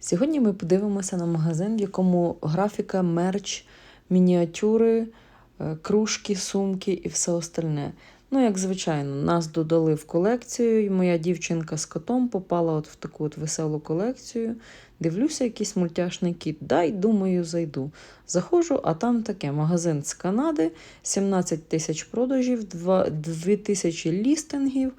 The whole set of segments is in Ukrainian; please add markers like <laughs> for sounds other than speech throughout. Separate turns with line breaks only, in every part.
Сьогодні ми подивимося на магазин, в якому графіка, мерч, мініатюри, е, кружки, сумки і все остальне. Ну, як звичайно, нас додали в колекцію, і моя дівчинка з котом попала от в таку от веселу колекцію. Дивлюся, якийсь мультяшний кіт. Дай, думаю, зайду. Заходжу, а там таке магазин з Канади, 17 тисяч продажів, 2 тисячі лістингів.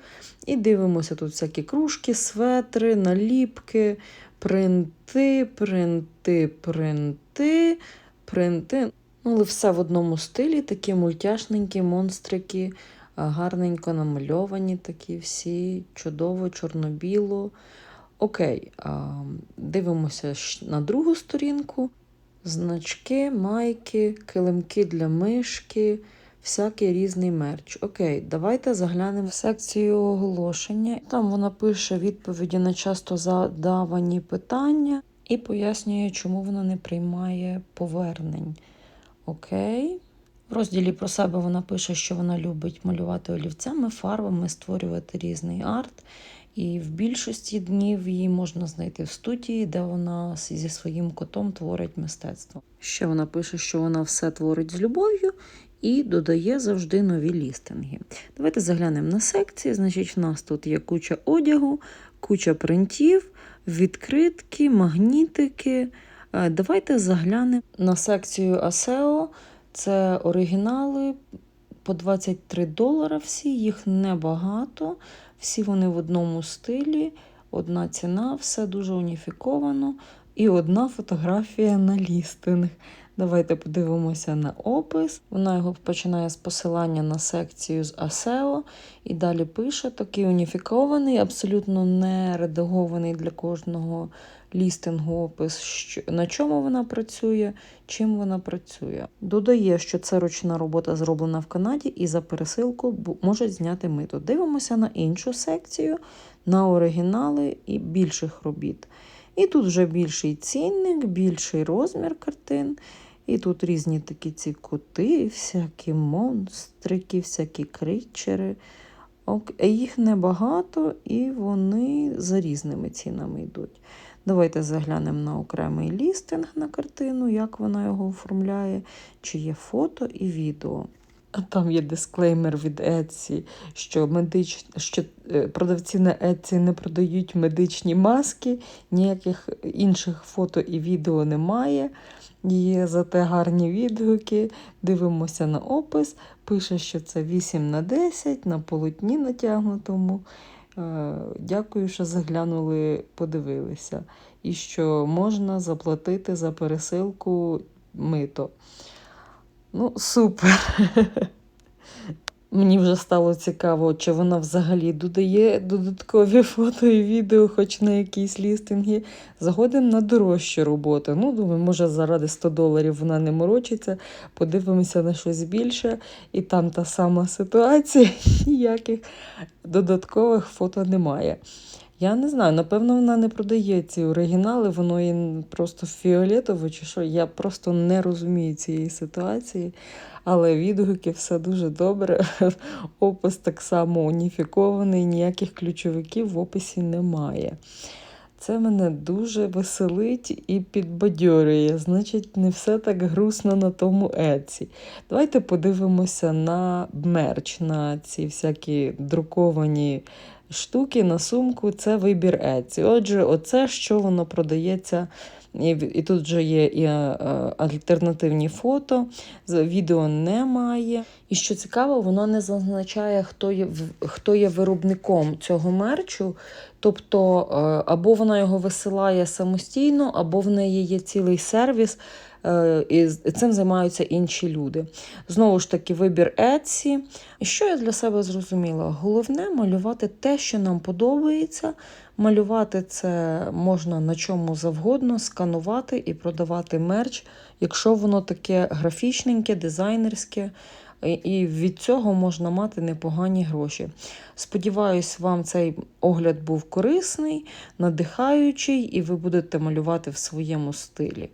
І дивимося тут всякі кружки, светри, наліпки, принти, принти, принти, принти. Ну, але все в одному стилі, такі мультяшненькі монстрики, гарненько намальовані, такі всі, чудово, чорно-біло. Окей, дивимося на другу сторінку. Значки, майки, килимки для мишки, всякий різний мерч. Окей, давайте заглянемо в секцію оголошення. Там вона пише відповіді на часто задавані питання і пояснює, чому вона не приймає повернень. Окей. В розділі про себе вона пише, що вона любить малювати олівцями, фарбами, створювати різний арт. І в більшості днів її можна знайти в студії, де вона зі своїм котом творить мистецтво. Ще вона пише, що вона все творить з любов'ю і додає завжди нові лістинги. Давайте заглянемо на секції. Значить, в нас тут є куча одягу, куча принтів, відкритки, магнітики. Е, Давайте заглянемо на секцію ASEO. Це оригінали по 23 долара. Всі їх небагато. Всі вони в одному стилі, одна ціна, все дуже уніфіковано. І одна фотографія на лістинг. Давайте подивимося на опис. Вона його починає з посилання на секцію з ASEO і далі пише такий уніфікований, абсолютно не редагований для кожного лістингу опис, на чому вона працює, чим вона працює. Додає, що це ручна робота зроблена в Канаді і за пересилку можуть зняти мито. Дивимося на іншу секцію, на оригінали і більших робіт. І тут вже більший цінник, більший розмір картин. І тут різні такі ці коти, всякі монстрики, всякі кричери. Їх небагато і вони за різними цінами йдуть. Давайте заглянемо на окремий лістинг на картину, як вона його оформляє, чи є фото і відео. Там є дисклеймер від Etsy, що, медич... що е, продавці на Etsy не продають медичні маски, ніяких інших фото і відео немає. Є зате гарні відгуки. Дивимося на опис. Пише, що це 8 на 10 на полотні натягнутому. Е, Дякую, що заглянули, подивилися. І що можна заплатити за пересилку мито. Ну, супер. Мені вже стало цікаво, чи вона взагалі додає додаткові <laughs> фото і відео, хоч на якісь лістинги. Згодом на дорожчі роботи. Ну, думаю, може, заради 100 доларів вона не морочиться, подивимося на щось більше, і там та сама ситуація, <laughs> ніяких додаткових фото немає. Я не знаю, напевно, вона не продає ці оригінали, воно їй просто фіолетово чи що. Я просто не розумію цієї ситуації. Але відгуки все дуже добре. <laughs> Опис так само уніфікований, ніяких ключовиків в описі немає. Це мене дуже веселить і підбадьорює. Значить, не все так грустно на тому еці. Давайте подивимося на мерч, на ці всякі друковані штуки на сумку. Це вибір Еці. Отже, оце що воно продається. І, і тут вже є і е, альтернативні фото, відео немає. І що цікаво, воно не зазначає, хто є, хто є виробником цього мерчу. Тобто, е, або вона його висилає самостійно, або в неї є цілий сервіс, і цим займаються інші люди. Знову ж таки, вибір Etsy. Що я для себе зрозуміла? Головне малювати те, що нам подобається. Малювати це можна на чому завгодно, сканувати і продавати мерч, якщо воно таке графічненьке, дизайнерське. І від цього можна мати непогані гроші. Сподіваюсь, вам цей огляд був корисний, надихаючий, і ви будете малювати в своєму стилі.